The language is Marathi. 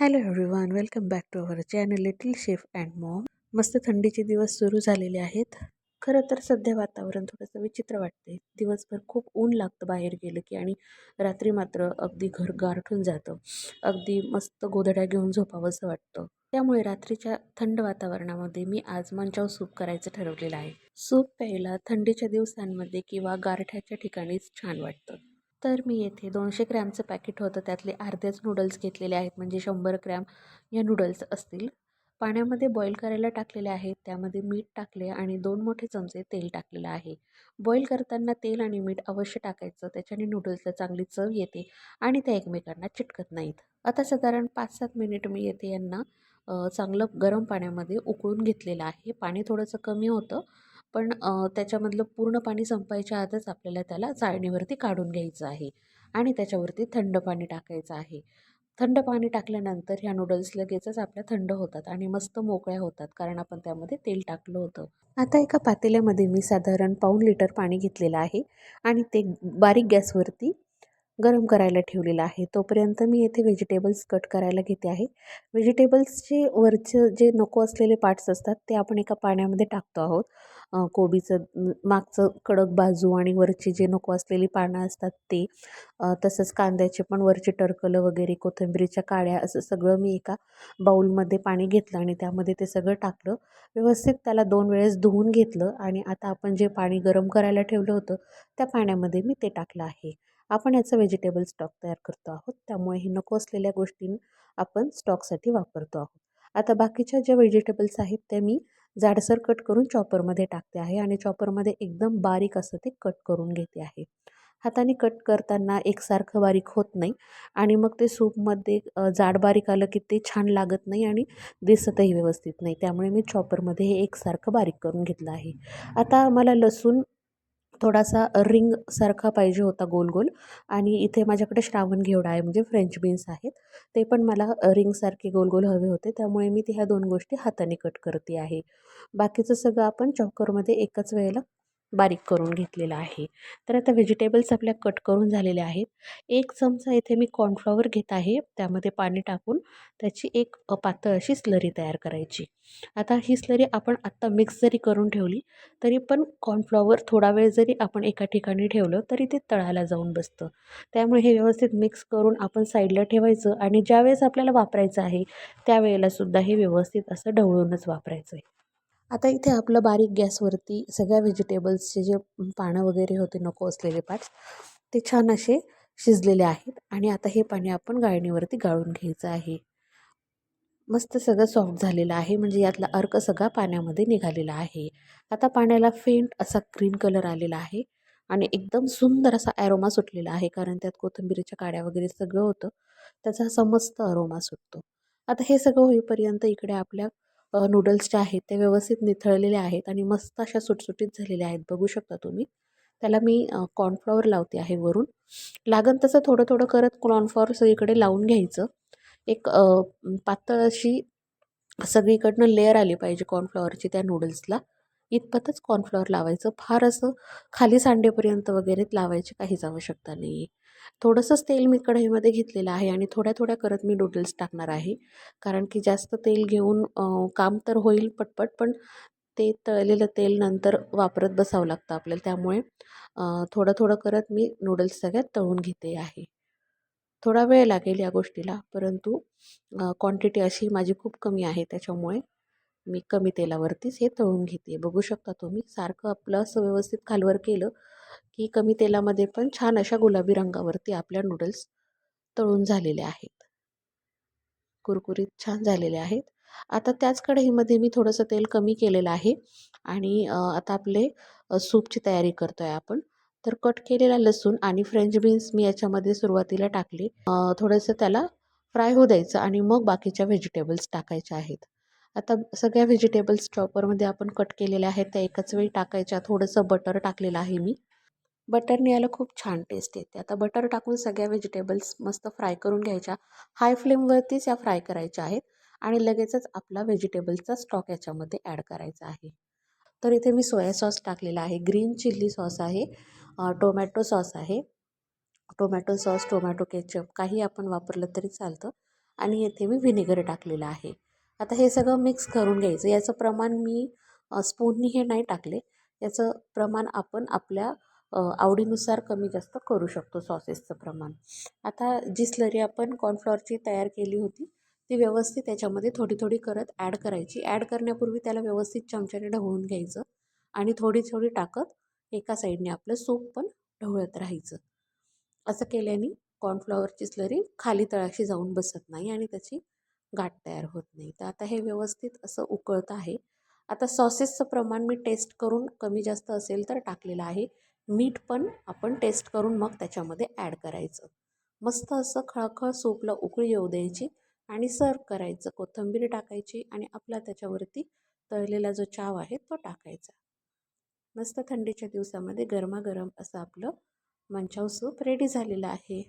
Hello everyone welcome back to our channel little chef and mom. मस्त थंडीचे दिवस सुरू झालेले आहेत. खरं तर सध्या वातावरण थोडंसं विचित्र वाटते. दिवसभर खूप ऊन लागतं बाहेर गेलं की आणि रात्री मात्र अगदी घर गारठून जातं. अगदी मस्त गोधड्या घेऊन झोपावंसं वाटतं. त्यामुळे रात्रीच्या थंड वातावरणामध्ये मी आज मंचाव सूप करायचं ठरवलेलं आहे. सूप प्यायला थंडीच्या दिवसांमध्ये किंवा गारठ्याच्या ठिकाणीच छान वाटतं. तर मी येथे दोनशे ग्रॅमचं पॅकेट होतं. त्यातले अर्धेच नूडल्स घेतलेले आहेत. म्हणजे शंभर ग्रॅम या नूडल्स असतील. पाण्यामध्ये बॉईल करायला टाकलेले आहेत. त्यामध्ये मीठ टाकले आणि दोन मोठे चमचे तेल टाकलेलं आहे. बॉईल करताना तेल आणि मीठ अवश्य टाकायचं. त्याच्याने नूडल्सला चांगली चव येते आणि त्या एकमेकांना चिटकत नाहीत. आता साधारण पाच सात मिनिट मी येते यांना चांगलं गरम पाण्यामध्ये उकळून घेतलेलं आहे. पाणी थोडंसं कमी होतं. पण त्याच्यामधलं पूर्ण पाणी संपायच्या आतच आपल्याला त्याला चाळणीवरती काढून घ्यायचं आहे आणि त्याच्यावरती थंड पाणी टाकायचं आहे. थंड पाणी टाकल्यानंतर ह्या नूडल्स लगेचच आपल्या थंड होतात आणि मस्त मोकळ्या होतात कारण आपण त्यामध्ये तेल टाकलं होतं. आता एका पातेल्यामध्ये मी साधारण पाऊण लिटर पाणी घेतलेलं आहे आणि ते बारीक गॅसवरती गरम करायला ठेवलेलं आहे. तोपर्यंत मी येथे व्हेजिटेबल्स कट करायला घेते आहे. व्हेजिटेबल्सचे वरचे जे नको असलेले पार्ट्स असतात ते आपण एका पाण्यामध्ये टाकतो आहोत. कोबीचं मागचं कडक बाजू आणि वरची जे नको असलेली पानं असतात ते तसंच कांद्याचे पण वरचे टरकलं वगैरे कोथिंबीरीच्या काड्या असं सगळं मी एका बाऊलमध्ये पाणी घेतलं आणि त्यामध्ये ते सगळं टाकलं. व्यवस्थित त्याला दोन वेळेस धुवून घेतलं आणि आता आपण जे पाणी गरम करायला ठेवलं होतं त्या पाण्यामध्ये मी ते टाकलं आहे. आपण याचं व्हेजिटेबल स्टॉक तयार करतो आहोत. त्यामुळे हे नको असलेल्या गोष्टी आपण स्टॉकसाठी वापरतो आहोत. आता बाकीच्या ज्या व्हेजिटेबल्स आहेत त्या मी जाडसर कट करून चॉपरमध्ये टाकते आहे आणि चॉपरमध्ये एकदम बारीक असं ते कट करून घेते आहे. हाताने कट करताना एकसारखं बारीक होत नाही आणि मग ते सूपमध्ये जाड बारीक आलं की ते छान लागत नाही आणि दिसतही व्यवस्थित नाही. त्यामुळे मी चॉपरमध्ये हे एकसारखं बारीक करून घेतलं आहे. आता मला लसूण थोडासा रिंगसारखा पाहिजे होता गोल गोल. आणि इथे माझ्याकडे श्रावण घेवडा आहे म्हणजे फ्रेंच बीन्स आहेत. ते पण मला रिंगसारखे गोल गोल हवे होते. त्यामुळे मी ते ह्या दोन गोष्टी हाताने कट करते आहे. बाकीचं सगळं आपण चॉकरमध्ये एकच वेळेला बारीक करून घेतलेलं आहे. तर आता व्हेजिटेबल्स आपल्या कट करून झालेले आहेत. एक चमचा इथे मी कॉर्नफ्लॉवर घेत आहे. त्यामध्ये पाणी टाकून त्याची एक पातळ अशी स्लरी तयार करायची. आता ही स्लरी आपण आत्ता मिक्स जरी करून ठेवली तरी पण कॉर्नफ्लॉवर थोडा वेळ जरी आपण एका ठिकाणी ठेवलं तरी ते तळायला जाऊन बसतं. त्यामुळे हे व्यवस्थित मिक्स करून आपण साईडला ठेवायचं आणि ज्यावेळेस आपल्याला वापरायचं आहे त्यावेळेलासुद्धा हे व्यवस्थित असं ढवळूनच वापरायचं आहे आता इथे आपलं बारीक गॅसवरती सगळ्या व्हेजिटेबल्सचे जे पानं वगैरे होते नको असलेले पार्ट्स ते छान असे शिजलेले आहेत. आणि आता हे पाणी आपण गाळणीवरती गाळून घ्यायचं आहे. मस्त सगळं सॉफ्ट झालेलं आहे. म्हणजे यातला अर्क सगळा पाण्यामध्ये निघालेला आहे. आता पाण्याला फेंट असा ग्रीन कलर आलेला आहे. आणि एकदम सुंदर असा ॲरोमा सुटलेला आहे. कारण त्यात कोथिंबिरीच्या काड्या वगैरे सगळं होतं. त्याचा असा मस्त अरोमा सुटतो. आता हे सगळं होईपर्यंत इकडे आपल्या नूडल्स ज्या आहेत ते व्यवस्थित निथळलेले आहेत आणि मस्त अशा सुटसुटीत झालेल्या आहेत. बघू शकता तुम्ही. त्याला मी कॉर्नफ्लॉवर लावते आहे वरून. लागन तसं थोडं थोडं करत कॉर्नफ्लॉवर सगळीकडे लावून घ्यायचं. एक पातळ अशी सगळीकडनं लेअर आली पाहिजे कॉर्नफ्लॉवरची त्या नूडल्सला इतपतच कॉर्नफ्लॉवर लावायचं. फार असं खाली सांडेपर्यंत वगैरे लावायची काहीच आवश्यकता नाही आहे थोडंसंच तेल मी कढईमध्ये घेतलेलं आहे आणि थोड्या थोड्या करत मी नूडल्स टाकणार आहे. कारण की जास्त तेल घेऊन काम तर होईल पटपट पण ते तळलेलं तेल नंतर वापरत बसावं लागतं आपल्याला. त्यामुळे थोडं थोडं करत मी नूडल्स सगळ्यात तळून घेते आहे. थोडा वेळ लागेल या गोष्टीला परंतु क्वांटिटी अशी माझी खूप कमी आहे त्याच्यामुळे मी कमी तेलावरतीच हे तळून घेते. बघू शकता तुम्ही सारखं आपलं असं व्यवस्थित खालवर केलं की कमी तेलामध्ये पण छान अशा गुलाबी रंगावरती आपल्या नूडल्स तळून झालेले आहेत. कुरकुरीत छान झालेले आहेत. आता त्याच कढईमध्ये मी थोडंसं तेल कमी केलेलं आहे आणि आता आपले सूपची तयारी करतो आहे आपण. तर कट केलेला लसूण आणि फ्रेंच बीन्स मी याच्यामध्ये सुरुवातीला टाकले. थोडंसं त्याला फ्राय होऊ द्यायचं आणि मग बाकीच्या व्हेजिटेबल्स टाकायच्या आहेत. आता सगळ्या व्हेजिटेबल्स चॉपरमध्ये आपण कट केलेल्या आहेत त्या एकाच वेळी टाकायच्या. थोडंसं बटर टाकलेलं आहे मी. बटरने याला खूप छान टेस्ट येते. आता बटर टाकून सगळ्या व्हेजिटेबल्स मस्त फ्राय करून घ्यायच्या. हाय फ्लेमवरतीच या फ्राय करायच्या आहेत आणि लगेचच आपला व्हेजिटेबल्सचा स्टॉक याच्यामध्ये ॲड करायचा आहे. तर इथे मी सोया सॉस टाकलेला आहे. ग्रीन चिल्ली सॉस आहे. टोमॅटो सॉस आहे. टोमॅटो सॉस टोमॅटो केचप काही आपण वापरलं तरी चालतं. आणि येथे मी व्हिनेगर टाकलेलं आहे. आता हे सगळं मिक्स करून घ्यायचं. याचं प्रमाण मी स्पूननी हे नाही टाकले. याचं प्रमाण आपण आपल्या आवडीनुसार कमी जास्त करू शकतो सॉसेसचं प्रमाण. आता जी स्लरी आपण कॉर्नफ्लॉवरची तयार केली होती ती व्यवस्थित त्याच्यामध्ये थोडी थोडी करत ॲड करायची. ॲड करण्यापूर्वी त्याला व्यवस्थित चमच्याने ढवळून घ्यायचं आणि थोडी थोडी टाकत एका साईडने आपलं सूप पण ढवळत राहायचं. असं केल्याने कॉर्नफ्लॉवरची स्लरी खाली तळाशी जाऊन बसत नाही आणि त्याची गाठ तयार होत नाही. तर आता हे व्यवस्थित असं उकळत आहे. आता सॉसेसचं प्रमाण मी टेस्ट करून कमी जास्त असेल तर टाकलेलं आहे. मीठ पण आपण टेस्ट करून मग त्याच्यामध्ये ॲड करायचं. मस्त असं खळखळ सूपला उकळी येऊ द्यायची आणि सर्व करायचं. कोथिंबीर टाकायची आणि आपला त्याच्यावरती तळलेला जो चाव आहे तो टाकायचा. मस्त थंडीच्या दिवसामध्ये गरमागरम असं आपलं मंचाव सूप रेडी झालेलं आहे.